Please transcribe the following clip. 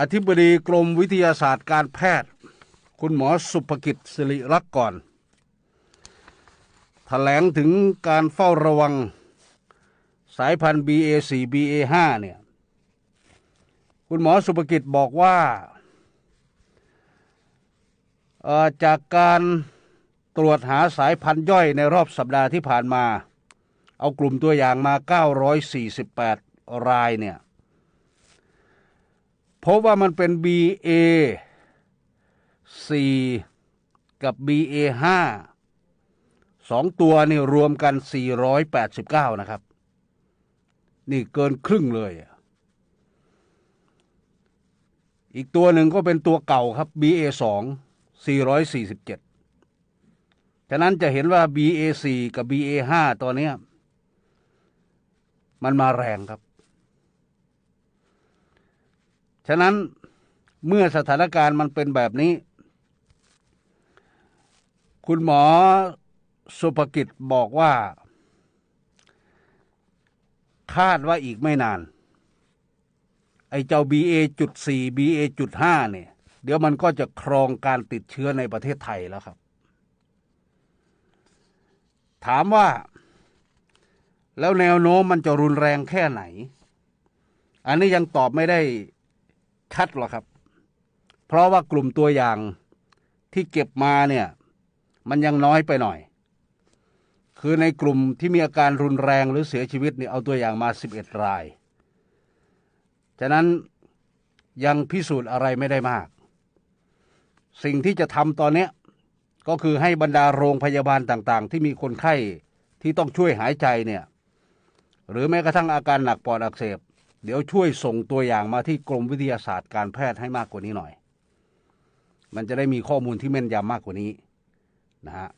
อธิบดีกรมวิทยาศาสตร์การแพทย์ คุณหมอสุภกิจสิริรักษ์ก่อนแถลงถึงการเฝ้าระวังสายพันธุ์ BA4 BA5 เนี่ยคุณหมอสุภกิจบอกว่าจากการตรวจหาสายพันธุ์ย่อยในรอบสัปดาห์ที่ผ่านมา เอากลุ่มตัวอย่างมา 948 รายเนี่ย พบว่ามันเป็น BA 4 กับ BA 5สองตัวนี่รวมกัน 489 นะครับ นี่เกินครึ่งเลย อีกตัวหนึ่งก็เป็นตัวเก่าครับ BA 2 447 ฉะนั้นจะเห็นว่า BA 4กับ BA 5ตัวนี้มันมาแรงครับ ฉะนั้นเมื่อสถานการณ์มันเป็นแบบนี้ คุณหมอสุภกิจบอกว่า คาดว่าอีกไม่นาน ไอ้เจ้า BA จุด4 BA จุด5เนี่ย เดี๋ยวมันก็จะครองการติดเชื้อในประเทศไทยแล้วครับ ถามว่า แล้วแนวโน้มมันจะรุนแรงแค่ไหน อันนี้ยังตอบไม่ได้ ชัดหรอกครับ เพราะว่ากลุ่มตัวอย่างที่เก็บมาเนี่ย มันยังน้อยไปหน่อย คือในกลุ่มที่มีอาการรุนแรงหรือเสียชีวิตเนี่ยเอาตัวอย่างมา 11 ราย ฉะนั้นยังพิสูจน์อะไรไม่ได้มาก สิ่งที่จะทำตอนนี้ก็คือให้บรรดาโรงพยาบาลต่างๆ ที่มีคนไข้ที่ต้องช่วยหายใจเนี่ย หรือแม้กระทั่งอาการหนักปอดอักเสบ เดี๋ยวช่วยส่งตัวอย่างมาที่กรมวิทยาศาสตร์การแพทย์ให้มากกว่านี้หน่อย มันจะได้มีข้อมูลที่แม่นยำมากกว่านี้นะฮะ